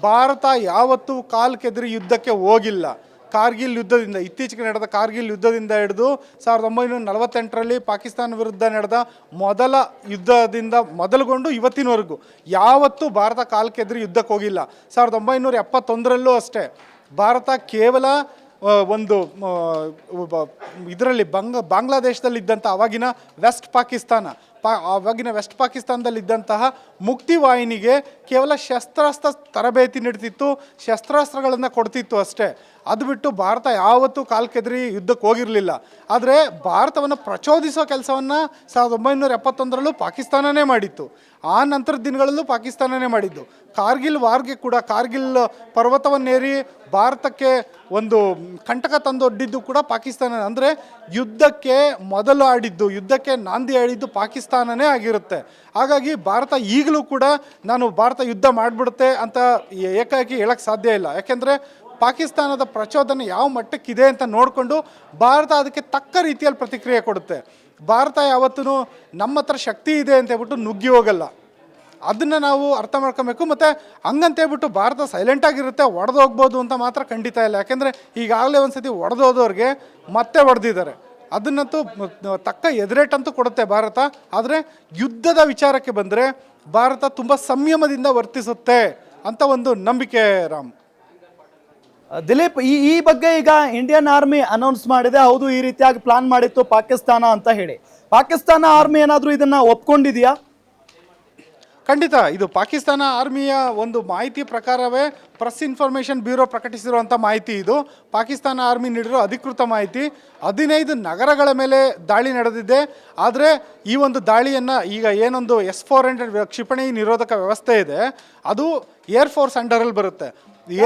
ಭಾರತ ಯಾವತ್ತೂ ಕಾಲು ಕೆದರಿ ಯುದ್ಧಕ್ಕೆ ಹೋಗಿಲ್ಲ. ಕಾರ್ಗಿಲ್ ಯುದ್ಧದಿಂದ, ಇತ್ತೀಚೆಗೆ ನಡೆದ ಕಾರ್ಗಿಲ್ ಯುದ್ಧದಿಂದ ಹಿಡಿದು ಸಾವಿರದ ಒಂಬೈನೂರ ನಲವತ್ತೆಂಟರಲ್ಲಿ ಪಾಕಿಸ್ತಾನ ವಿರುದ್ಧ ನಡೆದ ಮೊದಲ ಯುದ್ಧದಿಂದ ಮೊದಲುಗೊಂಡು ಇವತ್ತಿನವರೆಗೂ ಯಾವತ್ತೂ ಭಾರತ ಕಾಲು ಕೆದರಿ ಯುದ್ಧಕ್ಕೆ ಹೋಗಿಲ್ಲ. ಸಾವಿರದ ಒಂಬೈನೂರ ಎಪ್ಪತ್ತೊಂದರಲ್ಲೂ ಅಷ್ಟೇ. ಭಾರತ ಕೇವಲ ಒಂದು ಇದರಲ್ಲಿ ಬಂಗ, ಬಾಂಗ್ಲಾದೇಶದಲ್ಲಿದ್ದಂಥ ಅವಾಗಿನ ವೆಸ್ಟ್ ಪಾಕಿಸ್ತಾನ, ಪಾ, ಅವಾಗಿನ ವೆಸ್ಟ್ ಪಾಕಿಸ್ತಾನದಲ್ಲಿದ್ದಂತಹ ಮುಕ್ತಿ ವಾಹಿನಿಗೆ ಕೇವಲ ಶಸ್ತ್ರಾಸ್ತ್ರ ತರಬೇತಿ ನೀಡ್ತಿತ್ತು, ಶಸ್ತ್ರಾಸ್ತ್ರಗಳನ್ನು ಕೊಡ್ತಿತ್ತು ಅಷ್ಟೇ. ಅದು ಬಿಟ್ಟು ಭಾರತ ಯಾವತ್ತೂ ಕಾಲ್ ಕೆದರಿ ಯುದ್ಧಕ್ಕೆ ಹೋಗಿರಲಿಲ್ಲ. ಆದರೆ ಭಾರತವನ್ನು ಪ್ರಚೋದಿಸೋ ಕೆಲಸವನ್ನು ಸಾವಿರದ ಒಂಬೈನೂರ ಎಪ್ಪತ್ತೊಂದರಲ್ಲೂ ಪಾಕಿಸ್ತಾನನೇ ಮಾಡಿತ್ತು. ಆ ನಂತರದ ದಿನಗಳಲ್ಲೂ ಪಾಕಿಸ್ತಾನನೇ ಮಾಡಿದ್ದು. ಕಾರ್ಗಿಲ್ ವಾರ್ಗೆ ಕೂಡ, ಕಾರ್ಗಿಲ್ ಪರ್ವತವನ್ನೇರಿ ಭಾರತಕ್ಕೆ ಒಂದು ಕಂಟಕ ತಂದೊಡ್ಡಿದ್ದು ಕೂಡ ಪಾಕಿಸ್ತಾನ. ಅಂದರೆ ಯುದ್ಧಕ್ಕೆ ಮೊದಲು ಆಡಿದ್ದು, ಯುದ್ಧಕ್ಕೆ ನಾಂದಿ ಆಡಿದ್ದು ಪಾಕಿಸ್ತಾನನೇ ಆಗಿರುತ್ತೆ. ಹಾಗಾಗಿ ಭಾರತ ಈಗಲೂ ಕೂಡ, ನಾನು ಭಾರತ ಯುದ್ಧ ಮಾಡಿಬಿಡುತ್ತೆ ಅಂತ ಏಕಾಏಕಿ ಹೇಳಕ್ಕೆ ಸಾಧ್ಯ ಇಲ್ಲ. ಯಾಕೆಂದರೆ ಪಾಕಿಸ್ತಾನದ ಪ್ರಚೋದನೆ ಯಾವ ಮಟ್ಟಕ್ಕಿದೆ ಅಂತ ನೋಡಿಕೊಂಡು ಭಾರತ ಅದಕ್ಕೆ ತಕ್ಕ ರೀತಿಯಲ್ಲಿ ಪ್ರತಿಕ್ರಿಯೆ ಕೊಡುತ್ತೆ. ಭಾರತ ಯಾವತ್ತೂ ನಮ್ಮ ಹತ್ರ ಶಕ್ತಿ ಇದೆ ಅಂತ ಹೇಳ್ಬಿಟ್ಟು ನುಗ್ಗಿ ಹೋಗಲ್ಲ. ಅದನ್ನು ನಾವು ಅರ್ಥ ಮಾಡ್ಕೊಬೇಕು ಮತ್ತು ಹಂಗಂತ ಹೇಳ್ಬಿಟ್ಟು ಭಾರತ ಸೈಲೆಂಟ್ ಆಗಿರುತ್ತೆ, ಒಡೆದು ಹೋಗ್ಬೋದು ಅಂತ ಮಾತ್ರ ಖಂಡಿತ ಇಲ್ಲ. ಯಾಕೆಂದರೆ ಈಗಾಗಲೇ ಒಂದು ಸತಿ ಒಡೆದೋದವ್ರಿಗೆ ಮತ್ತೆ ಹೊಡೆದಿದ್ದಾರೆ ಅದನ್ನಂತೂ ತಕ್ಕ ಎದುರೇಟಂತೂ ಕೊಡುತ್ತೆ ಭಾರತ. ಆದರೆ ಯುದ್ಧದ ವಿಚಾರಕ್ಕೆ ಬಂದರೆ ಭಾರತ ತುಂಬ ಸಂಯಮದಿಂದ ವರ್ತಿಸುತ್ತೆ ಅಂತ ಒಂದು ನಂಬಿಕೆ ರಾಮ್. ದಿಲೀಪ್, ಈ ಈ ಬಗ್ಗೆ ಈಗ ಇಂಡಿಯನ್ ಆರ್ಮಿ ಅನೌನ್ಸ್ ಮಾಡಿದೆ. ಹೌದು, ಈ ರೀತಿಯಾಗಿ ಪ್ಲಾನ್ ಮಾಡಿತ್ತು ಪಾಕಿಸ್ತಾನ ಅಂತ ಹೇಳಿ. ಪಾಕಿಸ್ತಾನ ಆರ್ಮಿ ಏನಾದರೂ ಇದನ್ನ ಒಪ್ಕೊಂಡಿದೆಯಾ? ಖಂಡಿತ, ಇದು ಪಾಕಿಸ್ತಾನ ಆರ್ಮಿಯ ಒಂದು ಮಾಹಿತಿ ಪ್ರಕಾರವೇ ಪ್ರೆಸ್ ಇನ್ಫಾರ್ಮೇಷನ್ ಬ್ಯೂರೋ ಪ್ರಕಟಿಸಿರುವಂಥ ಮಾಹಿತಿ ಇದು. ಪಾಕಿಸ್ತಾನ ಆರ್ಮಿ ನೀಡಿರೋ ಅಧಿಕೃತ ಮಾಹಿತಿ. ಹದಿನೈದು ನಗರಗಳ ಮೇಲೆ ದಾಳಿ ನಡೆದಿದೆ. ಆದರೆ ಈ ಒಂದು ದಾಳಿಯನ್ನು ಈಗ ಏನೊಂದು ಎಸ್ ಫೋರ್ ಹಂಡ್ರೆಡ್ ಕ್ಷಿಪಣಿ ನಿರೋಧಕ ವ್ಯವಸ್ಥೆ ಇದೆ. ಅದು ಏರ್ ಫೋರ್ಸ್ ಅಂಡರಲ್ಲಿ ಬರುತ್ತೆ.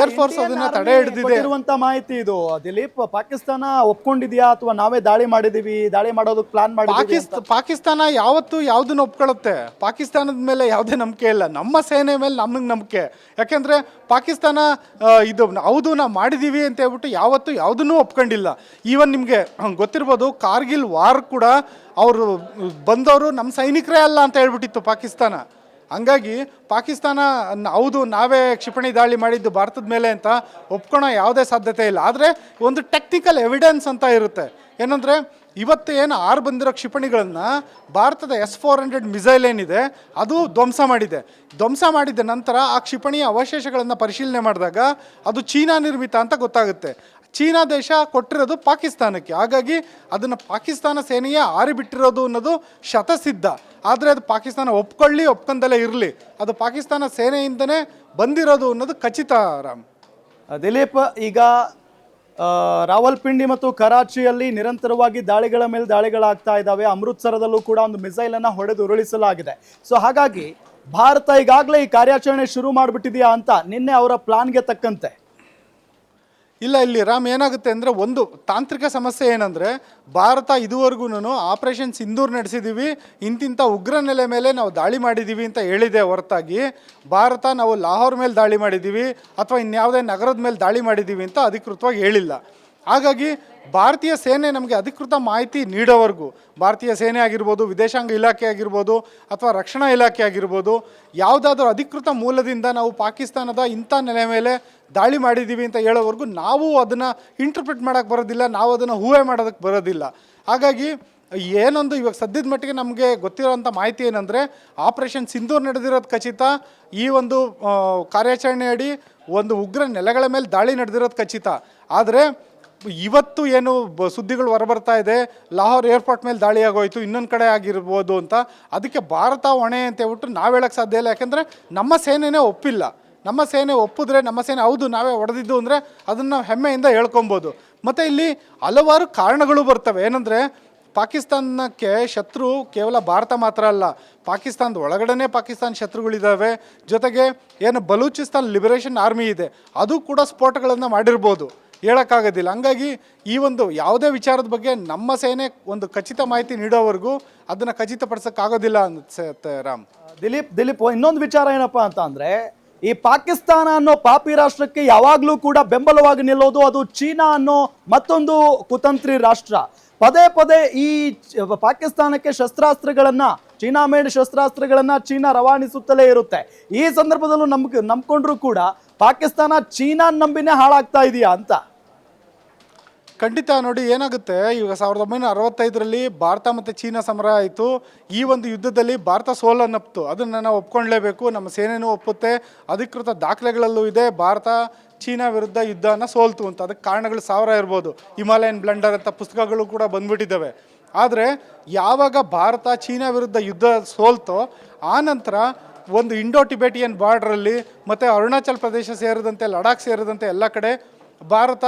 ಏರ್ ಫೋರ್ಸ್ ಅದನ್ನ ತಡೆ ಹಿಡಿದಿದೆ. ಇರುವಂತ ಮಾಹಿತಿ ಇದು. ದಿಲೀಪ್ ಪಾಕಿಸ್ತಾನ ಒಪ್ಕೊಂಡಿದ್ಯಾ ಅಥವಾ ನಾವೇ ದಾಳಿ ಮಾಡಿದೀವಿ ದಾಳಿ ಮಾಡೋದಕ್ಕೆ ಪ್ಲಾನ್ ಮಾಡಿ ಪಾಕಿಸ್ತ ಪಾಕಿಸ್ತಾನ ಯಾವತ್ತು ಯಾವುದನ್ನು ಒಪ್ಕೊಳ್ಳುತ್ತೆ? ಪಾಕಿಸ್ತಾನದ ಮೇಲೆ ಯಾವುದೇ ನಂಬಿಕೆ ಇಲ್ಲ. ನಮ್ಮ ಸೇನೆ ಮೇಲೆ ನಮಗೆ ನಂಬಿಕೆ. ಯಾಕೆಂದ್ರೆ ಪಾಕಿಸ್ತಾನ ಇದು ಹೌದು ನಾವು ಮಾಡಿದೀವಿ ಅಂತ ಹೇಳ್ಬಿಟ್ಟು ಯಾವತ್ತು ಯಾವುದನ್ನೂ ಒಪ್ಕೊಂಡಿಲ್ಲ. ಈವನ್ ನಿಮಗೆ ಗೊತ್ತಿರ್ಬೋದು ಕಾರ್ಗಿಲ್ ವಾರ್ ಕೂಡ ಅವರು ಬಂದವರು ನಮ್ಮ ಸೈನಿಕರೇ ಅಲ್ಲ ಅಂತ ಹೇಳ್ಬಿಟ್ಟಿತ್ತು ಪಾಕಿಸ್ತಾನ. ಹಂಗಾಗಿ ಪಾಕಿಸ್ತಾನ, ಹೌದು, ನಾವೇ ಕ್ಷಿಪಣಿ ದಾಳಿ ಮಾಡಿದ್ದು ಭಾರತದ ಮೇಲೆ ಅಂತ ಒಪ್ಕೊಳೋ ಯಾವುದೇ ಸಾಧ್ಯತೆ ಇಲ್ಲ. ಆದರೆ ಒಂದು ಟೆಕ್ನಿಕಲ್ ಎವಿಡೆನ್ಸ್ ಅಂತ ಇರುತ್ತೆ. ಏನಂದರೆ ಇವತ್ತು ಏನು ಆರು ಬಂದಿರೋ ಕ್ಷಿಪಣಿಗಳನ್ನು ಭಾರತದ ಎಸ್ ಫೋರ್ ಹಂಡ್ರೆಡ್ ಮಿಸೈಲ್ ಏನಿದೆ, ಅದು ಧ್ವಂಸ ಮಾಡಿದೆ. ಧ್ವಂಸ ಮಾಡಿದ ನಂತರ ಆ ಕ್ಷಿಪಣಿಯ ಅವಶೇಷಗಳನ್ನು ಪರಿಶೀಲನೆ ಮಾಡಿದಾಗ ಅದು ಚೀನಾ ನಿರ್ಮಿತ ಅಂತ ಗೊತ್ತಾಗುತ್ತೆ. ಚೀನಾ ದೇಶ ಕೊಟ್ಟಿರೋದು ಪಾಕಿಸ್ತಾನಕ್ಕೆ. ಹಾಗಾಗಿ ಅದನ್ನು ಪಾಕಿಸ್ತಾನ ಸೇನೆಯೇ ಆರಿಬಿಟ್ಟಿರೋದು ಅನ್ನೋದು ಶತಸಿದ್ಧ. ಆದರೆ ಅದು ಪಾಕಿಸ್ತಾನ ಒಪ್ಕೊಳ್ಳಿ ಒಪ್ಕೊಂಡಲೇ ಇರಲಿ. ಅದು ಪಾಕಿಸ್ತಾನ ಸೇನೆಯಿಂದನೇ ಬಂದಿರೋದು ಅನ್ನೋದು ಖಚಿತ, ರಾಮ್. ದಿಲೀಪ್, ಈಗ ರಾವಲ್ಪಿಂಡಿ ಮತ್ತು ಕರಾಚಿಯಲ್ಲಿ ನಿರಂತರವಾಗಿ ದಾಳಿಗಳ ಮೇಲೆ ದಾಳಿಗಳಾಗ್ತಾ ಇದ್ದಾವೆ. ಅಮೃತ್ಸರದಲ್ಲೂ ಕೂಡ ಒಂದು ಮಿಸೈಲ್ ಅನ್ನ ಹೊಡೆದು ಉರುಳಿಸಲಾಗಿದೆ. ಸೊ, ಹಾಗಾಗಿ ಭಾರತ ಈಗಾಗಲೇ ಈ ಕಾರ್ಯಾಚರಣೆ ಶುರು ಮಾಡಿಬಿಟ್ಟಿದೆಯಾ ಅಂತ ನಿನ್ನೆ ಅವರ ಪ್ಲಾನ್ಗೆ ತಕ್ಕಂತೆ. ಇಲ್ಲ, ಇಲ್ಲಿ ರಾಮ್ ಏನಾಗುತ್ತೆ ಅಂದರೆ ಒಂದು ತಾಂತ್ರಿಕ ಸಮಸ್ಯೆ ಏನಂದರೆ ಭಾರತ ಇದುವರೆಗೂ ಆಪರೇಷನ್ ಸಿಂಧೂರ್ ನಡೆಸಿದ್ದೀವಿ ಇಂತಿಂಥ ಉಗ್ರ ನೆಲೆ ಮೇಲೆ ನಾವು ದಾಳಿ ಮಾಡಿದ್ದೀವಿ ಅಂತ ಹೇಳಿದೆ ಹೊರತಾಗಿ. ಭಾರತ ನಾವು ಲಾಹೋರ್ ಮೇಲೆ ದಾಳಿ ಮಾಡಿದ್ದೀವಿ ಅಥವಾ ಇನ್ಯಾವುದೇ ನಗರದ ಮೇಲೆ ದಾಳಿ ಮಾಡಿದ್ದೀವಿ ಅಂತ ಅಧಿಕೃತವಾಗಿ ಹೇಳಿಲ್ಲ. ಹಾಗಾಗಿ ಭಾರತೀಯ ಸೇನೆ ನಮಗೆ ಅಧಿಕೃತ ಮಾಹಿತಿ ನೀಡೋವರೆಗೂ, ಭಾರತೀಯ ಸೇನೆ ಆಗಿರ್ಬೋದು, ವಿದೇಶಾಂಗ ಇಲಾಖೆ ಆಗಿರ್ಬೋದು, ಅಥವಾ ರಕ್ಷಣಾ ಇಲಾಖೆ ಆಗಿರ್ಬೋದು, ಯಾವುದಾದ್ರೂ ಅಧಿಕೃತ ಮೂಲದಿಂದ ನಾವು ಪಾಕಿಸ್ತಾನದ ಇಂಥ ನೆಲೆ ಮೇಲೆ ದಾಳಿ ಮಾಡಿದ್ದೀವಿ ಅಂತ ಹೇಳೋವರೆಗೂ ನಾವು ಅದನ್ನು ಇಂಟರ್ಪ್ರಿಟ್ ಮಾಡೋಕ್ಕೆ ಬರೋದಿಲ್ಲ, ನಾವು ಅದನ್ನು ಹೂವೆ ಮಾಡೋದಕ್ಕೆ ಬರೋದಿಲ್ಲ. ಹಾಗಾಗಿ ಏನೊಂದು ಇವಾಗ ಸದ್ಯದ ಮಟ್ಟಿಗೆ ನಮಗೆ ಗೊತ್ತಿರೋಂಥ ಮಾಹಿತಿ ಏನಂದರೆ ಆಪರೇಷನ್ ಸಿಂಧೂರ್ ನಡೆದಿರೋದು ಖಚಿತ, ಈ ಒಂದು ಕಾರ್ಯಾಚರಣೆ ಅಡಿ ಒಂದು ಉಗ್ರ ನೆಲೆಗಳ ಮೇಲೆ ದಾಳಿ ನಡೆದಿರೋದು ಖಚಿತ. ಆದರೆ ಇವತ್ತು ಏನು ಸುದ್ದಿಗಳು ಹೊರಬರ್ತಾ ಇದೆ, ಲಾಹೋರ್ ಏರ್ಪೋರ್ಟ್ ಮೇಲೆ ದಾಳಿ ಆಗೋಯ್ತು, ಇನ್ನೊಂದು ಕಡೆ ಆಗಿರ್ಬೋದು ಅಂತ. ಅದಕ್ಕೆ ಭಾರತ ಹೊಣೆ ಅಂತ ಹೇಳ್ಬಿಟ್ಟು ನಾವು ಹೇಳಕ್ಕೆ ಸಾಧ್ಯ ಇಲ್ಲ. ಯಾಕೆಂದರೆ ನಮ್ಮ ಸೇನೆನೇ ಒಪ್ಪಿಲ್ಲ. ನಮ್ಮ ಸೇನೆ ಒಪ್ಪಿದ್ರೆ ನಮ್ಮ ಸೇನೆ ಹೌದು, ನಾವೇ ಹೊಡೆದಿದ್ದು ಅಂದರೆ ಅದನ್ನು ನಾವು ಹೆಮ್ಮೆಯಿಂದ ಹೇಳ್ಕೊಬೋದು. ಮತ್ತು ಇಲ್ಲಿ ಹಲವಾರು ಕಾರಣಗಳು ಬರ್ತವೆ. ಏನಂದರೆ ಪಾಕಿಸ್ತಾನಕ್ಕೆ ಶತ್ರು ಕೇವಲ ಭಾರತ ಮಾತ್ರ ಅಲ್ಲ, ಪಾಕಿಸ್ತಾನದ ಒಳಗಡೆನೇ ಪಾಕಿಸ್ತಾನ ಶತ್ರುಗಳಿದ್ದಾವೆ ಜೊತೆಗೆ ಏನು ಬಲೂಚಿಸ್ತಾನ್ ಲಿಬರೇಷನ್ ಆರ್ಮಿ ಇದೆ, ಅದು ಕೂಡ ಸ್ಫೋಟಗಳನ್ನು ಮಾಡಿರ್ಬೋದು. ಹೇಳೋಕ್ಕಾಗೋದಿಲ್ಲ. ಹಂಗಾಗಿ ಈ ಒಂದು ಯಾವುದೇ ವಿಚಾರದ ಬಗ್ಗೆ ನಮ್ಮ ಸೇನೆ ಒಂದು ಖಚಿತ ಮಾಹಿತಿ ನೀಡೋವರೆಗೂ ಅದನ್ನು ಖಚಿತಪಡಿಸೋಕ್ಕಾಗೋದಿಲ್ಲ ಅನ್ಸುತ್ತೆ ರಾಮ್. ದಿಲೀಪ್ ದಿಲೀಪ್, ಇನ್ನೊಂದು ವಿಚಾರ ಏನಪ್ಪ ಅಂತ ಅಂದರೆ, ಈ ಪಾಕಿಸ್ತಾನ ಅನ್ನೋ ಪಾಪಿ ರಾಷ್ಟ್ರಕ್ಕೆ ಯಾವಾಗಲೂ ಕೂಡ ಬೆಂಬಲವಾಗಿ ನಿಲ್ಲೋದು ಅದು ಚೀನಾ ಅನ್ನೋ ಮತ್ತೊಂದು ಕುತಂತ್ರಿ ರಾಷ್ಟ್ರ. ಪದೇ ಪದೇ ಈ ಪಾಕಿಸ್ತಾನಕ್ಕೆ ಶಸ್ತ್ರಾಸ್ತ್ರಗಳನ್ನು, ಚೀನಾ ಮೇಡ್ ಶಸ್ತ್ರಾಸ್ತ್ರಗಳನ್ನು ಚೀನಾ ರವಾನಿಸುತ್ತಲೇ ಇರುತ್ತೆ. ಈ ಸಂದರ್ಭದಲ್ಲೂ ನಮ್ಗೆ ನಂಬ್ಕೊಂಡ್ರು ಕೂಡ ಪಾಕಿಸ್ತಾನ ಚೀನಾ ನಂಬಿನೇ ಹಾಳಾಗ್ತಾ ಇದೆಯಾ ಅಂತ? ಖಂಡಿತ ನೋಡಿ, ಏನಾಗುತ್ತೆ? ಈಗ ಸಾವಿರದ ಒಂಬೈನೂರ ಅರವತ್ತೈದರಲ್ಲಿ ಭಾರತ ಮತ್ತು ಚೀನಾ ಸಮರ ಆಯಿತು. ಈ ಒಂದು ಯುದ್ಧದಲ್ಲಿ ಭಾರತ ಸೋಲನ್ನಪ್ತು ಅದನ್ನು ನಾವು ಒಪ್ಕೊಳ್ಳೇಬೇಕು ನಮ್ಮ ಸೇನೆನೂ ಒಪ್ಪುತ್ತೆ. ಅಧಿಕೃತ ದಾಖಲೆಗಳಲ್ಲೂ ಇದೆ. ಭಾರತ, ಚೀನಾ ವಿರುದ್ಧ ಯುದ್ಧನ ಸೋಲ್ತು ಅಂತ. ಅದಕ್ಕೆ ಕಾರಣಗಳು ಸಾವಿರ ಇರ್ಬೋದು. ಹಿಮಾಲಯನ್ ಬ್ಲೆಂಡರ್ ಅಂತ ಪುಸ್ತಕಗಳು ಕೂಡ ಬಂದ್ಬಿಟ್ಟಿದ್ದಾವೆ. ಆದರೆ, ಯಾವಾಗ ಭಾರತ, ಚೀನಾ ವಿರುದ್ಧ ಯುದ್ಧ ಸೋಲ್ತೋ, ಆ ನಂತರ ಒಂದು ಇಂಡೋ ಟಿಬೆಟಿಯನ್ ಬಾರ್ಡ್ರಲ್ಲಿ ಮತ್ತು ಅರುಣಾಚಲ್ ಪ್ರದೇಶ ಸೇರಿದಂತೆ ಲಡಾಖ್ ಸೇರಿದಂತೆ ಎಲ್ಲ ಕಡೆ ಭಾರತ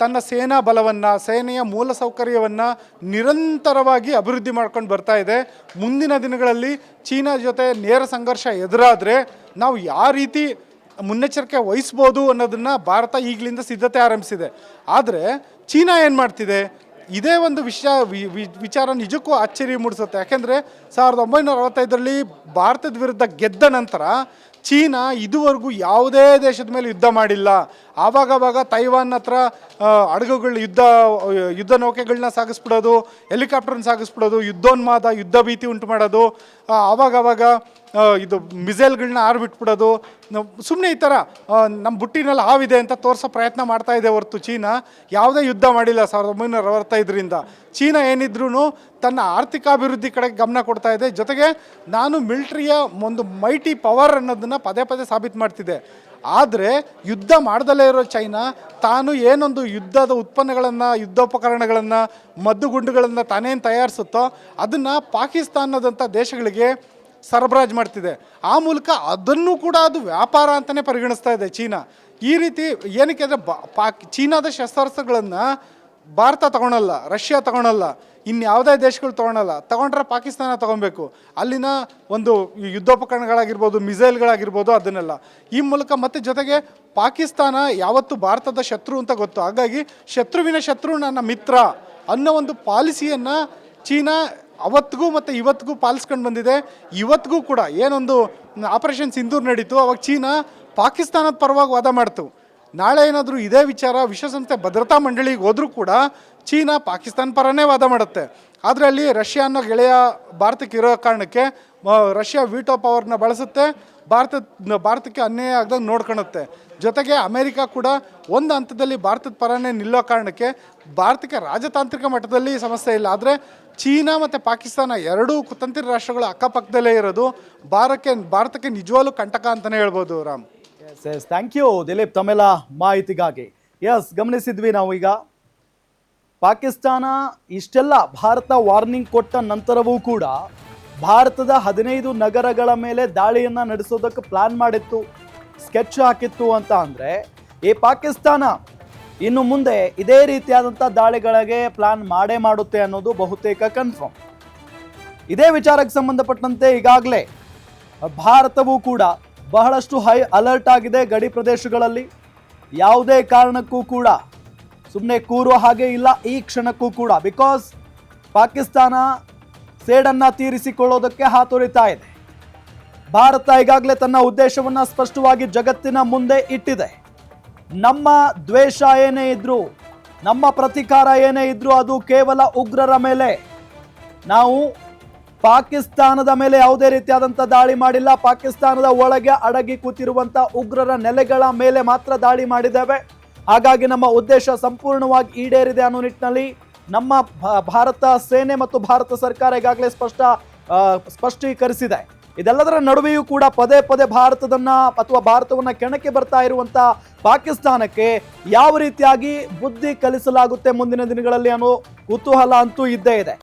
ತನ್ನ ಸೇನಾ ಬಲವನ್ನು, ಸೇನೆಯ ಮೂಲಸೌಕರ್ಯವನ್ನು ನಿರಂತರವಾಗಿ ಅಭಿವೃದ್ಧಿ ಮಾಡ್ಕೊಂಡು ಬರ್ತಾ ಇದೆ. ಮುಂದಿನ ದಿನಗಳಲ್ಲಿ ಚೀನಾ ಜೊತೆ ನೇರ ಸಂಘರ್ಷ ಎದುರಾದರೆ ನಾವು ಯಾವ ರೀತಿ ಮುನ್ನೆಚ್ಚರಿಕೆ ವಹಿಸ್ಬೋದು ಅನ್ನೋದನ್ನು ಭಾರತ ಈಗಲಿಂದ ಸಿದ್ಧತೆ ಆರಂಭಿಸಿದೆ. ಆದರೆ ಚೀನಾ ಏನು ಮಾಡ್ತಿದೆ? ಇದೇ ಒಂದು ವಿಷಯ ವಿಚಾರ ನಿಜಕ್ಕೂ ಆಶ್ಚರ್ಯ ಮೂಡಿಸುತ್ತೆ. ಯಾಕೆಂದರೆ ಸಾವಿರದ ಒಂಬೈನೂರ ಅರವತ್ತೈದರಲ್ಲಿ ಭಾರತದ ವಿರುದ್ಧ ಗೆದ್ದ ನಂತರ ಚೀನಾ ಇದುವರೆಗೂ ಯಾವುದೇ ದೇಶದ ಮೇಲೆ ಯುದ್ಧ ಮಾಡಿಲ್ಲ. ಆವಾಗವಾಗ ತೈವಾನ್ ಹತ್ರ ಹಡಗುಗಳ ಯುದ್ಧ ಯುದ್ಧ ನೌಕೆಗಳನ್ನ ಸಾಗಿಸ್ಬಿಡೋದು, ಹೆಲಿಕಾಪ್ಟರ್ನ ಸಾಗಿಸ್ಬಿಡೋದು, ಯುದ್ಧೋನ್ಮಾದ, ಯುದ್ಧ ಭೀತಿ ಉಂಟು ಮಾಡೋದು ಆವಾಗವಾಗ ಇದು ಮಿಸೈಲ್ಗಳನ್ನ ಆರ್ಬಿಟ್ಬಿಡೋದು ಸುಮ್ಮನೆ ಈ ಥರ ನಮ್ಮ ಬುಟ್ಟಿನಲ್ಲಿ ಹಾವಿದೆ ಅಂತ ತೋರಿಸೋ ಪ್ರಯತ್ನ ಮಾಡ್ತಾ ಇದೆ ಹೊರತು ಚೀನಾ. ಯಾವುದೇ ಯುದ್ಧ ಮಾಡಿಲ್ಲ ಸಾವಿರದ ಒಂಬೈನೂರ ಅರವತ್ತೈದರಿಂದ. ಚೀನಾ ಏನಿದ್ರೂ ತನ್ನ ಆರ್ಥಿಕಾಭಿವೃದ್ಧಿ ಕಡೆಗೆ ಗಮನ ಕೊಡ್ತಾ ಇದೆ. ಜೊತೆಗೆ ನಾನು ಮಿಲ್ಟ್ರಿಯ ಒಂದು ಮೈಟಿ ಪವರ್ ಅನ್ನೋದನ್ನು ಪದೇ ಪದೇ ಸಾಬೀತು ಮಾಡ್ತಿದೆ ಆದರೆ ಯುದ್ಧ ಮಾಡ್ದಲೇ ಇರೋ ಚೈನಾ ತಾನು ಏನೊಂದು ಯುದ್ಧದ ಉತ್ಪನ್ನಗಳನ್ನು, ಯುದ್ಧೋಪಕರಣಗಳನ್ನು, ಮದ್ದುಗುಂಡುಗಳನ್ನು ತಾನೇನು ತಯಾರಿಸುತ್ತೋ ಅದನ್ನು ಪಾಕಿಸ್ತಾನದಂಥ ದೇಶಗಳಿಗೆ ಸರಬರಾಜು ಮಾಡ್ತಿದೆ. ಆ ಮೂಲಕ ಅದನ್ನು ಕೂಡ ಅದು ವ್ಯಾಪಾರ ಅಂತಲೇ ಪರಿಗಣಿಸ್ತಾ ಇದೆ ಚೀನಾ. ಈ ರೀತಿ ಏನಕ್ಕೆ ಅಂದರೆ ಪಾಕ್, ಚೀನಾದ ಶಸ್ತ್ರಾಸ್ತ್ರಗಳನ್ನು ಭಾರತ ತಗೊಳಲ್ಲ, ರಷ್ಯಾ ತಗೊಳಲ್ಲ ಇನ್ಯಾವುದೇ ದೇಶಗಳು ತೊಗೊಳಲ್ಲ. ತಗೊಂಡ್ರೆ ಪಾಕಿಸ್ತಾನ ತೊಗೊಬೇಕು ಅಲ್ಲಿನ ಒಂದು ಯುದ್ಧೋಪಕರಣಗಳಾಗಿರ್ಬೋದು, ಮಿಸೈಲ್ಗಳಾಗಿರ್ಬೋದು ಅದನ್ನೆಲ್ಲ. ಈ ಮೂಲಕ ಮತ್ತೆ ಜೊತೆಗೆ ಪಾಕಿಸ್ತಾನ ಯಾವತ್ತು ಭಾರತದ ಶತ್ರು ಅಂತ ಗೊತ್ತು. ಹಾಗಾಗಿ ಶತ್ರುವಿನ ಶತ್ರು ನನ್ನ ಮಿತ್ರ ಅನ್ನೋ ಒಂದು ಪಾಲಿಸಿಯನ್ನು ಚೀನಾ ಅವತ್ತಿಗೂ ಮತ್ತು ಇವತ್ತಿಗೂ ಪಾಲಿಸ್ಕೊಂಡು ಬಂದಿದೆ. ಇವತ್ತಿಗೂ ಕೂಡ ಏನೊಂದು ಆಪರೇಷನ್ ಸಿಂಧೂರ್ ನಡೀತು. ಅವಾಗ ಚೀನಾ ಪಾಕಿಸ್ತಾನದ ಪರವಾಗಿ ವಾದ ಮಾಡ್ತು. ನಾಳೆ ಏನಾದರೂ ಇದೇ ವಿಚಾರ, ವಿಶ್ವಸಂಸ್ಥೆ ಭದ್ರತಾ ಮಂಡಳಿಗೆ ಹೋದರೂ ಕೂಡ ಚೀನಾ ಪಾಕಿಸ್ತಾನ ಪರನೇ ವಾದ ಮಾಡುತ್ತೆ. ಆದರೆ ಅಲ್ಲಿ ರಷ್ಯಾ ಅನ್ನೋ ಗೆಳೆಯ ಭಾರತಕ್ಕೆ ಇರೋ ಕಾರಣಕ್ಕೆ ರಷ್ಯಾ ವಿಟೋ ಪವರ್ನ ಬಳಸುತ್ತೆ. ಭಾರತ ಭಾರತಕ್ಕೆ ಅನ್ಯಾಯ ಆಗ್ದಾಗ ನೋಡ್ಕೊಳುತ್ತೆ ಜೊತೆಗೆ ಅಮೆರಿಕ ಕೂಡ ಒಂದು ಹಂತದಲ್ಲಿ ಭಾರತದ ಪರನೇ ನಿಲ್ಲೋ ಕಾರಣಕ್ಕೆ ಭಾರತಕ್ಕೆ ರಾಜತಾಂತ್ರಿಕ ಮಟ್ಟದಲ್ಲಿ ಸಮಸ್ಯೆ ಇಲ್ಲ. ಆದರೆ ಚೀನಾ ಮತ್ತು ಪಾಕಿಸ್ತಾನ ಎರಡೂ ಕುತಂತ್ರ ರಾಷ್ಟ್ರಗಳು ಅಕ್ಕಪಕ್ಕದಲ್ಲೇ ಇರೋದು. ಭಾರತಕ್ಕೆ ಭಾರತಕ್ಕೆ ನಿಜವಾಗ್ಲೂ ಕಂಟಕ ಅಂತಲೇ ಹೇಳ್ಬೋದು, Ram. Yes yes thank you Dileep. ತಮ್ಮೆಲ್ಲ ಮಾಹಿತಿಗಾಗಿ. ಎಸ್ ಗಮನಿಸಿದ್ವಿ ನಾವು ಈಗ ಪಾಕಿಸ್ತಾನ ಇಷ್ಟೆಲ್ಲ ಭಾರತ ವಾರ್ನಿಂಗ್ ಕೊಟ್ಟ ನಂತರವೂ ಕೂಡ ಭಾರತದ ಹದಿನೈದು ನಗರಗಳ ಮೇಲೆ ದಾಳಿಯನ್ನ ನಡೆಸೋದಕ್ಕೆ ಪ್ಲಾನ್ ಮಾಡಿತ್ತು ಸ್ಕೆಚ್ ಹಾಕಿತ್ತು ಅಂತ ಅಂದರೆ, ಈ ಪಾಕಿಸ್ತಾನ ಇನ್ನು ಮುಂದೆ ಇದೇ ರೀತಿಯಾದಂಥ ದಾಳಿಗಳಿಗೆ ಪ್ಲಾನ್ ಮಾಡೇ ಮಾಡುತ್ತೆ ಅನ್ನೋದು ಬಹುತೇಕ ಕನ್ಫರ್ಮ್ ಇದೇ ವಿಚಾರಕ್ಕೆ ಸಂಬಂಧಪಟ್ಟಂತೆ ಈಗಾಗಲೇ ಭಾರತವೂ ಕೂಡ ಬಹಳಷ್ಟು ಹೈ ಅಲರ್ಟ್ ಆಗಿದೆ ಗಡಿ ಪ್ರದೇಶಗಳಲ್ಲಿ. ಯಾವುದೇ ಕಾರಣಕ್ಕೂ ಕೂಡ ಸುಮ್ಮನೆ ಕೂರುವ ಹಾಗೆ ಇಲ್ಲ, ಈ ಕ್ಷಣಕ್ಕೂ ಕೂಡ. ಬಿಕಾಸ್ ಪಾಕಿಸ್ತಾನ ಸೇಡನ್ನು ತೀರಿಸಿಕೊಳ್ಳೋದಕ್ಕೆ ಹಾತೊರಿತಾ ಇದೆ. ಭಾರತ ಈಗಾಗಲೇ ತನ್ನ ಉದ್ದೇಶವನ್ನ ಸ್ಪಷ್ಟವಾಗಿ ಜಗತ್ತಿನ ಮುಂದೆ ಇಟ್ಟಿದೆ. ನಮ್ಮ ದ್ವೇಷ ಏನೇ ಇದ್ರೂ, ನಮ್ಮ ಪ್ರತಿಕಾರ ಏನೇ ಇದ್ರೂ ಅದು ಕೇವಲ ಉಗ್ರರ ಮೇಲೆ. ನಾವು ಪಾಕಿಸ್ತಾನದ ಮೇಲೆ ಯಾವುದೇ ರೀತಿಯಾದಂಥ ದಾಳಿ ಮಾಡಿಲ್ಲ, ಪಾಕಿಸ್ತಾನದ ಒಳಗೆ ಅಡಗಿ ಕೂತಿರುವಂಥ ಉಗ್ರರ ನೆಲೆಗಳ ಮೇಲೆ ಮಾತ್ರ ದಾಳಿ ಮಾಡಿದ್ದೇವೆ. ಹಾಗಾಗಿ ನಮ್ಮ ಉದ್ದೇಶ ಸಂಪೂರ್ಣವಾಗಿ ಈಡೇರಿದೆ ಅನ್ನೋ ನಿಟ್ಟಿನಲ್ಲಿ ನಮ್ಮ ಭಾರತ ಸೇನೆ ಮತ್ತು ಭಾರತ ಸರ್ಕಾರ ಈಗಾಗಲೇ ಸ್ಪಷ್ಟ ಸ್ಪಷ್ಟೀಕರಿಸಿದೆ. ಇದೆಲ್ಲದರ ನಡುವೆಯೂ ಕೂಡ ಪದೇ ಪದೇ ಭಾರತದನ್ನ ಅಥವಾ ಭಾರತವನ್ನ ಕೆಣಕ್ಕೆ ಬರ್ತಾ ಇರುವಂತ ಪಾಕಿಸ್ತಾನಕ್ಕೆ ಯಾವ ರೀತಿಯಾಗಿ ಬುದ್ಧಿ ಕಲಿಸಲಾಗುತ್ತೆ ಮುಂದಿನ ದಿನಗಳಲ್ಲಿ ಅನ್ನೋ ಕುತೂಹಲ ಅಂತೂ ಇದ್ದೇ ಇದೆ.